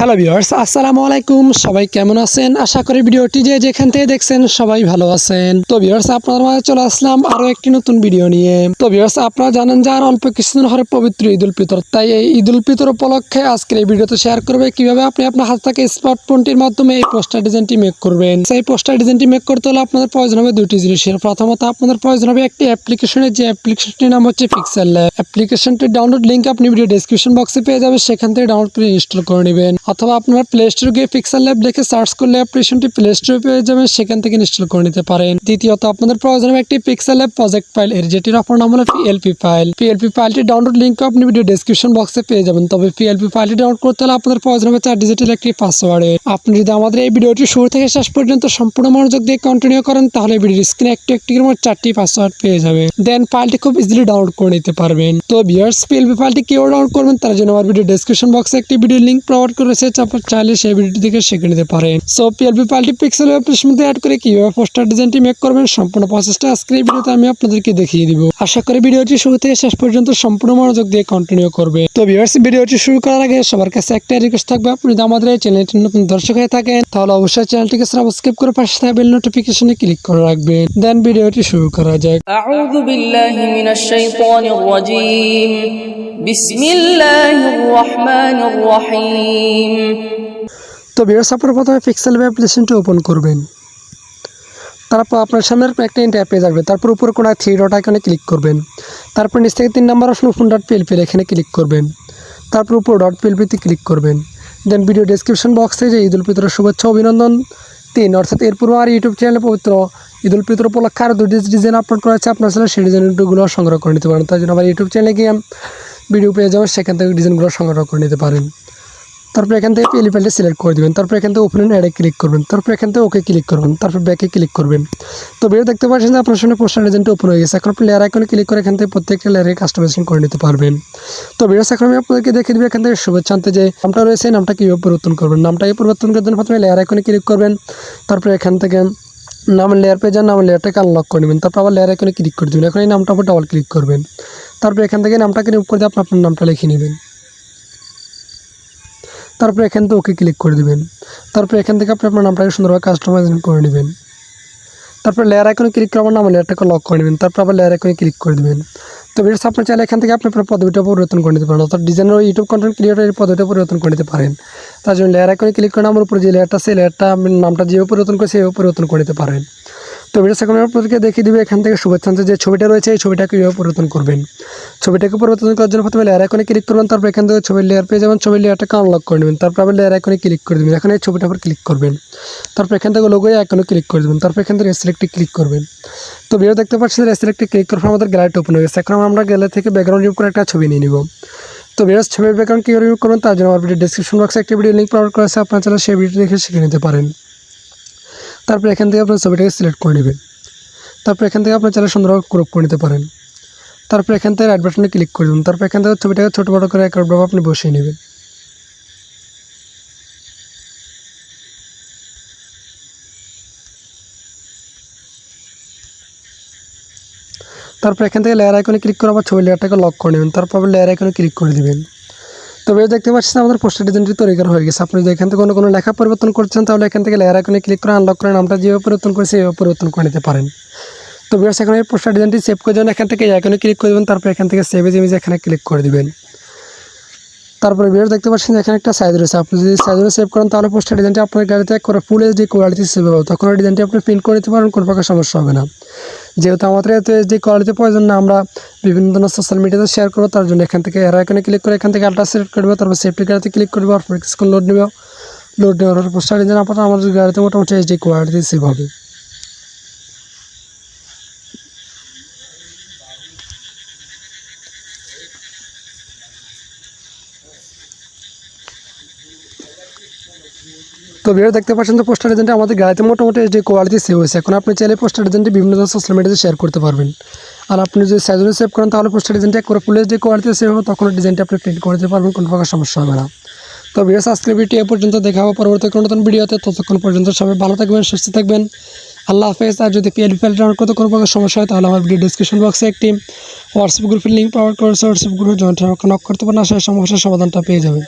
Hello viewers আসসালামু আলাইকুম। সবাই কেমন আছেন? আশা করি ভিডিওটি যে যেখান থেকে দেখছেন সবাই ভালো আছেন। তো ভিউয়ার্স আপনার মাঝে চলে আসলাম আরও একটি নতুন ভিডিও নিয়ে। তো ভিউয়ার্স আপনারা জানেন যে আর অল্প কিছুদিন হরে পবিত্র ঈদ উল ফিতর। তাই এই ঈদ উল ফিতর উপলক্ষে আজকের এই ভিডিওতে শেয়ার করবে কীভাবে আপনি আপনার হাত থেকে স্মার্টফোনটির মাধ্যমে এই পোস্টার ডিজাইনটি মেক করবেন। সেই পোস্টার ডিজাইনটি মেক করতে হলে আপনাদের প্রয়োজন হবে দুটি জিনিসের। প্রথমত আপনাদের প্রয়োজন হবে একটি অ্যাপ্লিকেশনের যে অ্যাপ্লিকেশনটির নাম হচ্ছে পিক্সেল অ্যাপ্লিকেশনটির ডাউনলোড লিঙ্ক আপনি ভিডিও ডেসক্রিপশন বক্সে পেয়ে যাবেন। সেখান থেকে ডাউনলোড করে ইনস্টল করে নেবেন। অথবা আপনারা প্লে স্টোর গিয়ে পিক্সেল ল্যাব দেখে সার্চ করলে অ্যাপ্লিকেশনটি প্লে স্টোরে পেয়ে যাবেন, সেখান থেকে ইনস্টল করে নিতে পারেন। দ্বিতীয়ত, আপনাদের প্রয়োজন হবে একটি পিক্সেল ল্যাব প্রজেক্ট ফাইল এর যেটির অপর নাম হলো পিএলপি ফাইল পিএলপি ফাইলটি ডাউনলোড লিঙ্ক আপনি ভিডিও ডেসক্রিপশন বক্সে পেয়ে যাবেন। তবে পিএলপি ফাইলটি ডাউনলোড করতে হলে আপনাদের প্রয়োজন হবে চার ডিজিটাল একটি পাসওয়ার্ডে আপনি যদি আমাদের এই ভিডিওটি শুরু থেকে শেষ পর্যন্ত সম্পূর্ণ মনোযোগ দিয়ে কন্টিনিউ করেন, তাহলে ভিডিওর স্ক্রিনে একটি একটি করে চারটি পাসওয়ার্ড পেয়ে যাবে দেন ফাইলটি খুব ইজিলি ডাউনলোড করে নিতে পারবেন। তো ভিউয়ার্স পিএলপি ফাইলটি কেউ ডাউনলোড করবেন, তার জন্য আমার ভিডিও ডেসক্রিপশন বক্সে একটি ভিডিও লিঙ্ক প্রোভাইড করেছে। আছে চাইলে সেই ভিডিওটি দেখে শিখে নিতে পারেন। সো পিএলপি পাল্টি পিক্সেল অ্যাপ্লিকেশন অ্যাড করে কীভাবে পোস্টার ডিজাইনটি মেক করবেন, সম্পূর্ণ প্রসেসটা আজকের এই ভিডিওতে আমি আপনাদেরকে দেখিয়ে দিব। আশা করি ভিডিওটি শুরু থেকে শেষ পর্যন্ত সম্পূর্ণ মনোযোগ দিয়ে কন্টিনিউ করবে। তো ভিউয়ার্স ভিডিওটি শুরু করার আগে সবার কাছে একটা রিকোয়েস্ট থাকবে, আপনি যদি আমাদের এই চ্যানেলটি নতুন দর্শক হয়ে থাকেন, তাহলে অবশ্যই চ্যানেলটিকে সাবস্ক্রাইব করে পাশে থাকা বেল নোটিফিকেশনে ক্লিক করে রাখবেন। দেন ভিডিওটি শুরু করা যায় রহিম। তো ভিউয়ার্স আপনারা প্রথমে পিক্সেল ওয়েব অ্যাপ্লিকেশনটি ওপেন করবেন। তারপর আপনার সামনে একটা ইন্টার পেয়ে যাবে তারপর উপরে কোনো থ্রি ডট আইকনে ক্লিক করবেন। তারপর নিচ থেকে তিন নম্বর আসলে ফোন ডট পিএলপিল এখানে ক্লিক করবেন। তারপর উপর ডট পিএলপিতে ক্লিক করবেন। দেন ভিডিও ডিসক্রিপশন বক্সে যে ঈদুল ফিতরের শুভেচ্ছা, অভিনন্দন তিন। অর্থাৎ এরপর আর ইউটিউব চ্যানেলে পবিত্র ঈদ উল ফিতর উপলক্ষে আরও দুটি ডিজাইন আপলোড করা হয়েছে। আপনার চ্যানেলে সেই ডিজাইনগুলো সংগ্রহ করে নিতে পারেন। তার জন্য আবার ইউটিউব চ্যানেলে গিয়ে ভিডিও পেয়ে যাবেন, সেখান থেকে ডিজাইনগুলো সংগ্রহ করে নিতে পারেন। তারপর এখান থেকে পিএলি সিলেক্ট করে দেবেন। তারপর এখান থেকে ওপেন অ্যাডে ক্লিক করবেন। তারপর এখান থেকে ওকে ক্লিক করবেন। তারপর ব্যাকে ক্লিক করবেন। তো ভিডিও দেখতে পাচ্ছেন যে আপনার সামনে পোস্টার এজেন্টটা ওপেন হয়ে গেছে। এখন আপনি লেয়ার আইকনে ক্লিক করে এখান থেকে প্রত্যেকটা লেয়ারে কাস্টমাইজেশন করে নিতে পারবেন। তো ভিডিও এখন আমি আপনাদেরকে দেখে দেবে এখান থেকে শুভেচ্ছা। আনতে যে নামটা রয়েছে নামটা কীভাবে পরিবর্তন করবেন? নামটাকে পরিবর্তন করার জন্য প্রথমে লেয়ার আইকনে ক্লিক করবেন। তারপর এখান থেকে নাম লেয়ার পেয়ে যান। নাম লেয়ারটাকে আনলক করে নেবেন। তারপর আবার লেয়ার আইকনে ক্লিক করে দেবেন। এখন এই নামটা উপর ডাবল ক্লিক করবেন। তারপর এখান থেকে নামটাকে রিমুভ করে দিয়ে আপনি আপনার নামটা লিখে নেবেন। তারপরে এখান থেকে ওকে ক্লিক করে দিবেন। তারপরে এখান থেকে আপনি আপনার নামটাকে সুন্দরভাবে কাস্টমাইজ করে নেবেন। তারপর লেয়ার আইকনে ক্লিক করে আমার নাম লেয়ারটাকে লক করে নেবেন। তারপর আবার লেয়ার আইকনে ক্লিক করে দেবেন। তো ভিডিওস আপনার চাইলে এখান থেকে আপনি আপনার পদবিটা পরিবর্তন করে নিতে পারেন। অর্থাৎ ডিজাইনার ইউটিউব কন্টেন্ট ক্রিয়েটারের পদবিটা পরিবর্তন করে নিতে পারেন। তার জন্য লেয়ার আইকনে ক্লিক করে আমার উপরে যে লেয়ারটা সেই লেয়ারটা আপনি নামটা যেভাবে পরিবর্তন করে সেভাবে পরিবর্তন করে নিতে পারেন। তো ভিডিও এখন আপনাদেরকে দেখিয়ে দিবে এখান থেকে শুভেচ্ছা যে ছবিটা রয়েছে, এই ছবিটাকে কীভাবে পরিবর্তন করবেন। ছবিটাকে পরিবর্তন করার জন্য প্রথমে লেয়ার আইকনে ক্লিক করবেন, তারপর এখান থেকে ছবির লেয়ার পেয়ে যাবেন, ছবির লেয়ারটাকে আনলক করে নেবেন, তারপর আবার লেয়ার আইকনে ক্লিক করে দেবেন। এখন এই ছবিটার উপর ক্লিক করবেন। তারপর এখান থেকে লোগো আইকনে ক্লিক করে দেবেন, তারপর এখান থেকে সিলেক্টে ক্লিক করবেন। তো ভিডিও দেখতে পাচ্ছেন সিলেক্টে ক্লিক করার পর আমাদের গ্যালারিটা ওপেন হয়ে গেছে। এখন আমরা গ্যালারি থেকে ব্যাকগ্রাউন্ড রিমুভ করে একটা ছবি নিয়ে নিব। তো ভিডিও ছবির ব্যাকগ্রাউন্ড কীভাবে রিমুভ করবেন, তার জন্য আমার ভিডিও ডিসক্রিপশন বক্সে একটি ভিডিও লিঙ্ক প্রোভাইড করা আছে, আপনার চ্যানেল সেই ভিডিও দেখে শিখে নিতে পারেন। তারপর এখান থেকে আপনার ছবিটাকে সিলেক্ট করে নেবেন। তারপর এখান থেকে আপনার চ্যানেল সুন্দরভাবে ক্রপ করে নিতে পারেন। তারপর এখান থেকে রাইট বাটনে ক্লিক করে দেবেন তারপর এখান থেকে ছবিটাকে ছোটো বড়ো করে একভাবে আপনি বসিয়ে নেবেন। তারপর এখান থেকে লেয়ার আইকনে ক্লিক করে আবার ছবি লেয়ারটাকে লক করে নেবেন। তারপর লেয়ার আইকনে ক্লিক করে দেবেন। তবে দেখতে পাচ্ছেন, আমাদের পোস্টার ডিজাইনটি তৈরি করা হয়ে গেছে। আপনি যদি এখান থেকে কোনো লেখা পরিবর্তন করছেন তাহলে এখান থেকে লেয়ার আইকনে ক্লিক করে আনলক করে নামটা যেভাবে পরিবর্তন করে সেভাবে পরিবর্তন করে নিতে পারেন। তবে বিয়ার্স এখন এই পোস্টার ডিজাইনটি সেভ করে দেবেন, এখান থেকে আইকনে ক্লিক করে দেবেন, তারপর এখান থেকে সেভ ইমেজ এখানে ক্লিক করে দিবেন। তারপরে ভিডিও দেখতে পাচ্ছেন এখানে একটা সাইজ রয়েছে। আপনি যদি সাইজে সেভ করেন, তাহলে পোস্টার ডিজাইনটি আপনার গাড়িতে করে ফুল এইচডি কোয়ালিটি সেভ হবে। তখন ডিজাইনটি আপনি প্রিন্ট করে দিতে পারেন কোনো প্রকার সমস্যা হবে না। যেহেতু আমাদের এত এইচডি কোয়ালিটি প্রয়োজন না, আমরা বিভিন্ন ধরনের সোশ্যাল মিডিয়াতে শেয়ার করব, তার জন্য এখান থেকে এর আইকনে ক্লিক করে এখান থেকে আল্ট্রা সিলেক্ট করবে তারপর সেফটি গাড়িতে ক্লিক করবে আর লোড নেবে। লোড নেওয়ার পোস্টার ডিজাইন আপনার আমাদের গাড়িতে মোটামুটি এইচডি কোয়ালিটি সেভ হবে। তো ভিডিও দেখতে পাচ্ছেন তো পোস্টার এজেন্টে আমাদের গাড়িতে মোটামুটি যে কোয়ালিটি সেভ হয়েছে। এখন আপনি চাইলে পোস্টার এজেন্টে বিভিন্ন ধরনের সোশ্যাল মিডিয়াতে শেয়ার করতে পারবেন। আর আপনি যদি সাইজে সেভ করেন, তাহলে পোস্টার এজেন্টে করে ফুল যে কোয়ালিটি সেভ হবে, তখন ডিজাইনটা আপনি প্রিন্ট করে দিতে পারবেন, কোনো প্রকার সমস্যা হবে না। তো ভিডিও ভিডিও এ পর্যন্ত দেখা হবে। পরবর্তী কোনো নতুন ভিডিওতে ততক্ষণ পর্যন্ত সবাই ভালো থাকবেন, সুস্থ থাকবেন। আল্লাহ হাফেজ। আর যদি পিএল ফাইল ডাউনলোড করতে কোনো প্রকার সমস্যা হয়, তাহলে আমার ভিডিও ডিসক্রিপশন বক্সে একটি হোয়াটসঅ্যাপ গ্রুপের লিঙ্ক পাওয়ার করেছে। হোয়াটসঅ্যাপ গ্রুপে জয়েন্ট করতে পারেন আসার সমস্যার সমাধানটা পেয়ে যাবেন।